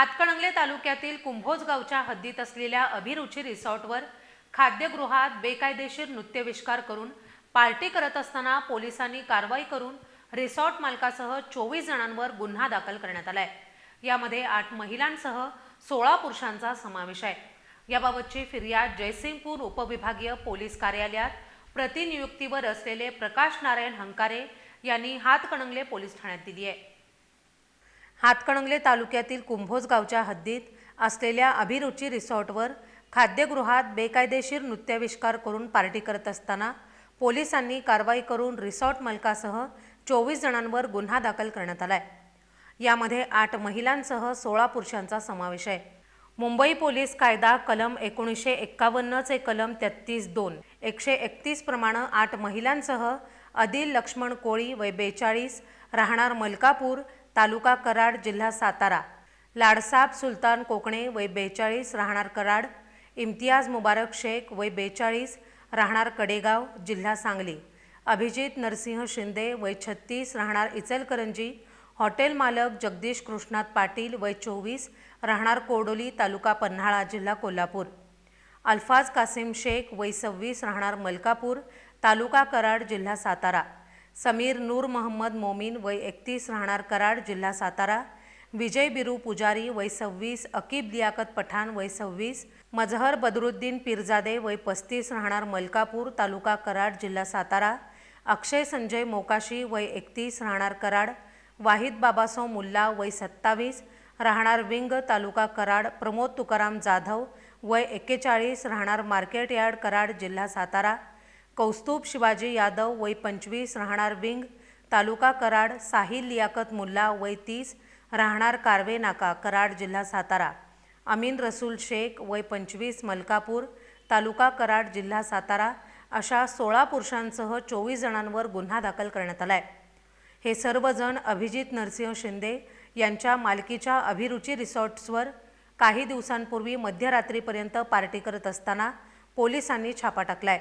हातकणंगले तालुक्यातील कुंभोज गावच्या हद्दीत असलेल्या अभिरुची रिसॉर्टवर खाद्यगृहात बेकायदेशीर नृत्यविष्कार करून पार्टी करत असताना पोलिसांनी कारवाई करून रिसॉर्ट मालकासह चोवीस जणांवर गुन्हा दाखल करण्यात आलाय. यामध्ये आठ महिलांसह सोळा पुरुषांचा समावेश आहे. याबाबतची फिर्याद जयसिंगपूर उपविभागीय पोलीस कार्यालयात प्रतिनियुक्तीवर असलेले प्रकाश नारायण हंकारे यांनी हातकणंगले पोलीस ठाण्यात दिली आहे. हातकणंगले तालुक्यातील कुंभोज गावच्या हद्दीत असलेल्या अभिरुची रिसॉर्टवर खाद्यगृहात बेकायदेशीर नृत्याविष्कार करून पार्टी करत असताना पोलिसांनी कारवाई करून रिसॉर्ट मालकासह चोवीस जणांवर गुन्हा दाखल करण्यात आला आहे यामध्ये आठ महिलांसह सोळा पुरुषांचा समावेश आहे. मुंबई पोलीस कायदा कलम एकोणीसशे एक्कावन्नचे कलम तेहतीस दोन एकशे एकतीस प्रमाणे आठ महिलांसह अदिल लक्ष्मण कोळी वय बेचाळीस राहणार मलकापूर तालुका कराड जिल्हा सातारा. लाडसाब सुलतान कोकणे वय बेचाळीस राहणार कराड. इम्तियाज मुबारक शेख वय बेचाळीस राहणार कडेगाव जिल्हा सांगली. अभिजित नरसिंह शिंदे वय छत्तीस राहणार इचलकरंजी. हॉटेल मालक जगदीश कृष्णात पाटील वय चोवीस राहणार कोडोली तालुका पन्हाळा जिल्हा कोल्हापूर. अल्फाज कासिम शेख वय सव्वीस राहणार मलकापूर तालुका कराड जिल्हा सातारा. समीर नूर महम्मद मोमीन वय एकतीस राहणार कराड जिल्हा सातारा. विजय बिरू पुजारी वय सव्वीस अकीब लियाकत पठाण वय सव्वीस मजहर बदरुद्दीन पिरजादे वय पस्तीस राहणार मलकापूर तालुका कराड जिल्हा सातारा. अक्षय संजय मोकाशी वय एकतीस राहणार कराड वाहिद बाबासो मुल्ला वय सत्तावीस राहणार विंग तालुका कराड प्रमोद तुकाराम जाधव वय एक्केचाळीस राहणार मार्केट यार्ड कराड जिल्हा सातारा. कौस्तुभ शिवाजी यादव वय पंचवीस राहणार विंग तालुका कराड साहिल लियाकत मुल्ला वय तीस राहणार कारवे नाका कराड जिल्हा सातारा. अमीन रसूल शेख वय पंचवीस मलकापूर तालुका कराड जिल्हा सातारा. अशा सोळा पुरुषांसह चोवीस जणांवर गुन्हा दाखल करण्यात आलाय. हे सर्वजण अभिजित नरसिंह शिंदे यांच्या मालकीच्या अभिरुची रिसॉर्ट्सवर काही दिवसांपूर्वी मध्यरात्रीपर्यंत पार्टी करत असताना पोलिसांनी छापा टाकलाय.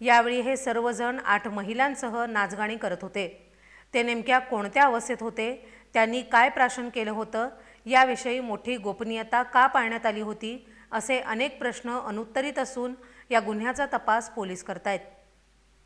यावेळी हे सर्वजण आठ महिलांसह नाचगाणी करत होते. ते नेमक्या कोणत्या अवस्थेत होते? त्यांनी काय प्राशन केलं होतं? याविषयी मोठी गोपनीयता का पाळण्यात आली होती? असे अनेक प्रश्न अनुत्तरित असून या गुन्ह्याचा तपास पोलीस करतायत.